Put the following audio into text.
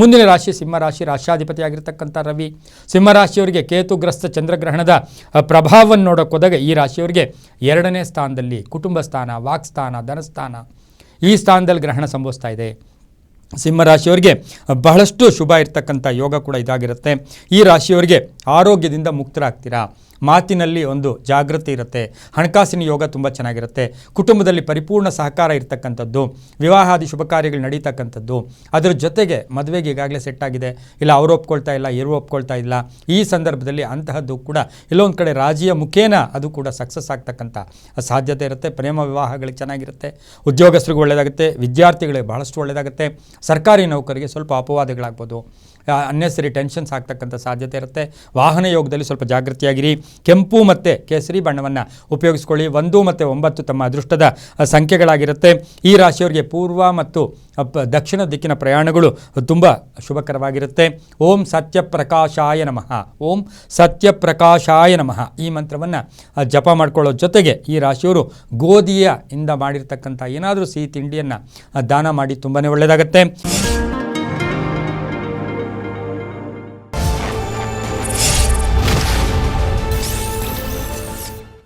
ಮುಂದಿನ ರಾಶಿ ಸಿಂಹರಾಶಿ ರಾಷ್ಟ್ರಾಧಿಪತಿಯಾಗಿರ್ತಕ್ಕಂಥ ರವಿ. ಸಿಂಹರಾಶಿಯವರಿಗೆ ಕೇತುಗ್ರಸ್ತ ಚಂದ್ರಗ್ರಹಣದ ಪ್ರಭಾವವನ್ನು ನೋಡೋಕ್ಕೋದಾಗ ಈ ರಾಶಿಯವರಿಗೆ ಎರಡನೇ ಸ್ಥಾನದಲ್ಲಿ ಕುಟುಂಬ ಸ್ಥಾನ ವಾಕ್ಸ್ಥಾನ ಧನಸ್ಥಾನ ಈ ಸ್ಥಾನದಲ್ಲಿ ಗ್ರಹಣ ಸಂಭವಿಸ್ತಾ ಇದೆ. ಸಿಂಹರಾಶಿಯವರಿಗೆ ಬಹಳಷ್ಟು ಶುಭ ಇರ್ತಕ್ಕಂಥ ಯೋಗ ಕೂಡ ಇದಾಗಿರುತ್ತೆ. ಈ ರಾಶಿಯವರಿಗೆ ಆರೋಗ್ಯದಿಂದ ಮುಕ್ತರಾಗ್ತೀರಾ? ಮಾತಿನಲ್ಲಿ ಒಂದು ಜಾಗೃತಿ ಇರುತ್ತೆ. ಹಣಕಾಸಿನ ಯೋಗ ತುಂಬ ಚೆನ್ನಾಗಿರುತ್ತೆ. ಕುಟುಂಬದಲ್ಲಿ ಪರಿಪೂರ್ಣ ಸಹಕಾರ ಇರತಕ್ಕಂಥದ್ದು. ವಿವಾಹಾದಿ ಶುಭ ಕಾರ್ಯಗಳು ನಡೀತಕ್ಕಂಥದ್ದು. ಅದರ ಜೊತೆಗೆ ಮದುವೆಗೆ ಈಗಾಗಲೇ ಸೆಟ್ ಆಗಿದೆ. ಇಲ್ಲ, ಅವರು ಒಪ್ಕೊಳ್ತಾ ಇಲ್ಲ, ಇವರು ಒಪ್ಕೊಳ್ತಾ ಇಲ್ಲ. ಈ ಸಂದರ್ಭದಲ್ಲಿ ಅಂತಹದ್ದು ಕೂಡ ಎಲ್ಲೊಂದು ಕಡೆ ರಾಜಿಯ ಮುಖೇನ ಅದು ಕೂಡ ಸಕ್ಸಸ್ ಆಗ್ತಕ್ಕಂಥ ಸಾಧ್ಯತೆ ಇರುತ್ತೆ. ಪ್ರೇಮ ವಿವಾಹಗಳಿಗೆ ಚೆನ್ನಾಗಿರುತ್ತೆ. ಉದ್ಯೋಗಸ್ಥರಿಗೆ ಒಳ್ಳೆಯದಾಗುತ್ತೆ ವಿದ್ಯಾರ್ಥಿಗಳಿಗೆ ಬಹಳಷ್ಟು ಒಳ್ಳೆಯದಾಗುತ್ತೆ ಸರ್ಕಾರಿ ನೌಕರಿಗೆ ಸ್ವಲ್ಪ ಅಪವಾದಗಳಾಗ್ಬೋದು. ಅನ್ನೆಸರಿ ಟೆನ್ಷನ್ಸ್ ಆಗ್ತಕ್ಕಂಥ ಸಾಧ್ಯತೆ ಇರುತ್ತೆ. ವಾಹನ ಯೋಗದಲ್ಲಿ ಸ್ವಲ್ಪ ಜಾಗೃತಿಯಾಗಿರಿ. ಕೆಂಪು ಮತ್ತು ಕೇಸರಿ ಬಣ್ಣವನ್ನು ಉಪಯೋಗಿಸ್ಕೊಳ್ಳಿ. ಒಂದು ಮತ್ತು ಒಂಬತ್ತು ತಮ್ಮ ಅದೃಷ್ಟದ ಸಂಖ್ಯೆಗಳಾಗಿರುತ್ತೆ. ಈ ರಾಶಿಯವರಿಗೆ ಪೂರ್ವ ಮತ್ತು ದಕ್ಷಿಣ ದಿಕ್ಕಿನ ಪ್ರಯಾಣಗಳು ತುಂಬ ಶುಭಕರವಾಗಿರುತ್ತೆ. ಓಂ ಸತ್ಯಪ್ರಕಾಶಾಯ ನಮಃ. ಓಂ ಸತ್ಯಪ್ರಕಾಶಾಯ ನಮಃ. ಈ ಮಂತ್ರವನ್ನು ಜಪ ಮಾಡಿಕೊಳ್ಳೋ ಜೊತೆಗೆ ಈ ರಾಶಿಯವರು ಗೋಧಿಯ ಇಂದ ಮಾಡಿರ್ತಕ್ಕಂಥ ಏನಾದರೂ ಸಿಹಿ ತಿಂಡಿಯನ್ನು ದಾನ ಮಾಡಿ ತುಂಬಾ ಒಳ್ಳೆಯದಾಗುತ್ತೆ